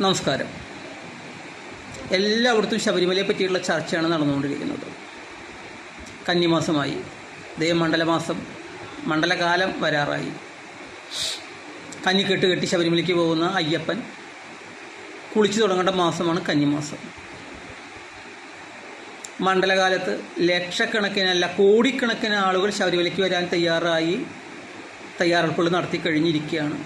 നമസ്കാരം. എല്ലായിടത്തും ശബരിമലയെ പറ്റിയുള്ള ചർച്ചയാണ് നടന്നുകൊണ്ടിരിക്കുന്നത്. കന്നിമാസമായി. ദേ മണ്ഡലമാസം മണ്ഡലകാലം വരാറായി. കന്നി കെട്ട് കെട്ടി ശബരിമലയ്ക്ക് പോകുന്ന അയ്യപ്പൻ കുളിച്ചു തുടങ്ങേണ്ട മാസമാണ് കന്നിമാസം. മണ്ഡലകാലത്ത് ലക്ഷക്കണക്കിനല്ല കോടിക്കണക്കിന് ആളുകൾ ശബരിമലയ്ക്ക് വരാൻ തയ്യാറായി തയ്യാറെടുപ്പുകൾ നടത്തി കഴിഞ്ഞിരിക്കുകയാണ്.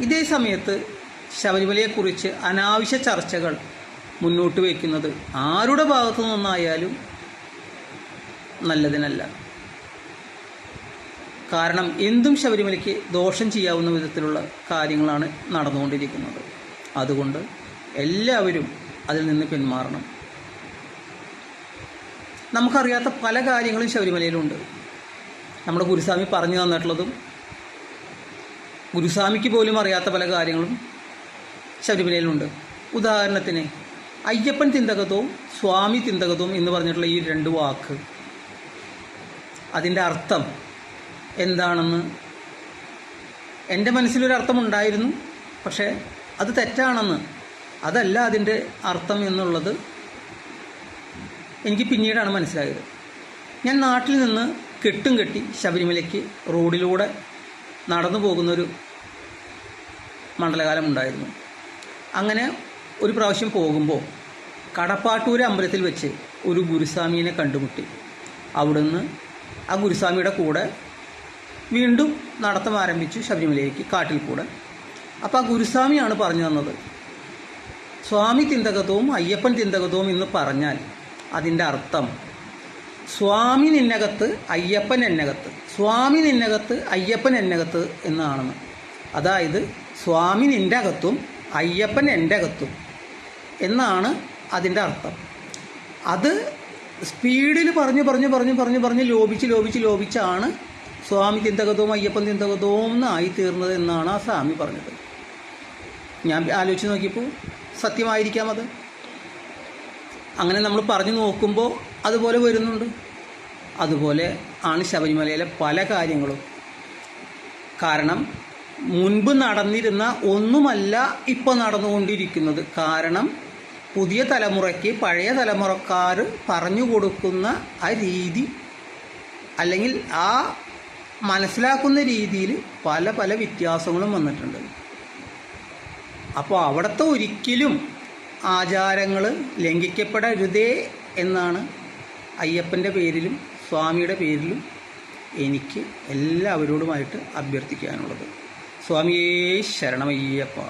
ഇതേ സമയത്ത് ശബരിമലയെക്കുറിച്ച് അനാവശ്യ ചർച്ചകൾ മുന്നോട്ട് വയ്ക്കുന്നത് ആരുടെ ഭാഗത്തു നിന്നായാലും നല്ലതിനല്ല. കാരണം എന്തും ശബരിമലയ്ക്ക് ദോഷം ചെയ്യാവുന്ന വിധത്തിലുള്ള കാര്യങ്ങളാണ് നടന്നുകൊണ്ടിരിക്കുന്നത്. അതുകൊണ്ട് എല്ലാവരും അതിൽ നിന്ന് പിന്മാറണം. നമുക്കറിയാത്ത പല കാര്യങ്ങളും ശബരിമലയിലുണ്ട്. നമ്മുടെ ഗുരുസ്വാമി പറഞ്ഞു തന്നിട്ടുള്ളതും ഗുരുസ്വാമിക്ക് പോലും അറിയാത്ത പല കാര്യങ്ങളും ശബരിമലയിലുണ്ട്. ഉദാഹരണത്തിന് അയ്യപ്പൻ ചിന്തകത്വവും സ്വാമി തിന്തകതവും എന്ന് പറഞ്ഞിട്ടുള്ള ഈ രണ്ട് വാക്ക്. അതിന്റെ അർത്ഥം എന്താണെന്ന് എന്റെ മനസ്സിലൊരു അർത്ഥമുണ്ടായിരുന്നു പക്ഷേ അത് തെറ്റാണെന്ന്. അതല്ല അതിന്റെ അർത്ഥം എന്നുള്ളത് എനിക്ക് പിന്നീടാണ് മനസ്സിലായത്. ഞാൻ നാട്ടിൽ നിന്ന് കെട്ടും കെട്ടി ശബരിമലയ്ക്ക് റോഡിലൂടെ നടന്നു പോകുന്നൊരു മണ്ഡലകാലം ഉണ്ടായിരുന്നു അങ്ങനെ ഒരു പ്രാവശ്യം പോകുമ്പോൾ കടപ്പാട്ടൂർ അമ്പലത്തിൽ വെച്ച് ഒരു ഗുരുസ്വാമീനെ കണ്ടുമുട്ടി. അവിടുന്ന് ആ ഗുരുസ്വാമിയുടെ കൂടെ വീണ്ടും നടത്തം ആരംഭിച്ചു ശബരിമലയിലേക്ക് കാട്ടിൽ കൂടെ. അപ്പോൾ ആ ഗുരുസ്വാമിയാണ് പറഞ്ഞു തന്നത് സ്വാമി തിന്തകത്വവും അയ്യപ്പൻ തിന്തകത്വവും എന്ന് പറഞ്ഞാൽ അതിന്റെ അർത്ഥം സ്വാമി നിന്നകത്ത് അയ്യപ്പൻ എന്നകത്ത് സ്വാമി നിന്നകത്ത് അയ്യപ്പൻ എന്നകത്ത് എന്നാണെന്ന്. അതായത് സ്വാമി നിന്റെ അകത്തും അയ്യപ്പൻ എന്റെ അകത്തും എന്നാണ് അതിന്റെ അർത്ഥം. അത് സ്പീഡിൽ പറഞ്ഞു പറഞ്ഞു പറഞ്ഞു പറഞ്ഞു പറഞ്ഞ് ലോപിച്ച് ലോപിച്ച് ലോപിച്ചാണ് സ്വാമി ചിന്തകതവും അയ്യപ്പൻ തിന്തകതവും എന്നായി തീർന്നത് എന്നാണ് ആ സ്വാമി പറഞ്ഞത്. ഞാൻ ആലോചിച്ച് നോക്കിയപ്പോൾ സത്യമായിരിക്കാം അത്. അങ്ങനെ നമ്മൾ പറഞ്ഞു നോക്കുമ്പോൾ അതുപോലെ വരുന്നുണ്ട്. അതുപോലെ ആണ് ശബരിമലയിലെ പല കാര്യങ്ങളും. കാരണം മുൻപ് നടന്നിരുന്ന ഒന്നുമല്ല ഇപ്പോൾ നടന്നുകൊണ്ടിരിക്കുന്നത്. കാരണം പുതിയ തലമുറയ്ക്ക് പഴയ തലമുറക്കാർ പറഞ്ഞു കൊടുക്കുന്ന ആ രീതി അല്ലെങ്കിൽ ആ മനസ്സിലാക്കുന്ന രീതിയിൽ പല പല വ്യത്യാസങ്ങളും വന്നിട്ടുണ്ട്. അപ്പോൾ അവിടുത്തെ ഒരിക്കലും ആചാരങ്ങൾ ലംഘിക്കപ്പെടരുതേ എന്നാണ് അയ്യപ്പന്റെ പേരിലും സ്വാമിയുടെ പേരിലും എനിക്ക് എല്ലാവരോടുമായിട്ട് അഭ്യർത്ഥിക്കാനുള്ളത്. சுவாமியே சரணமையப்பா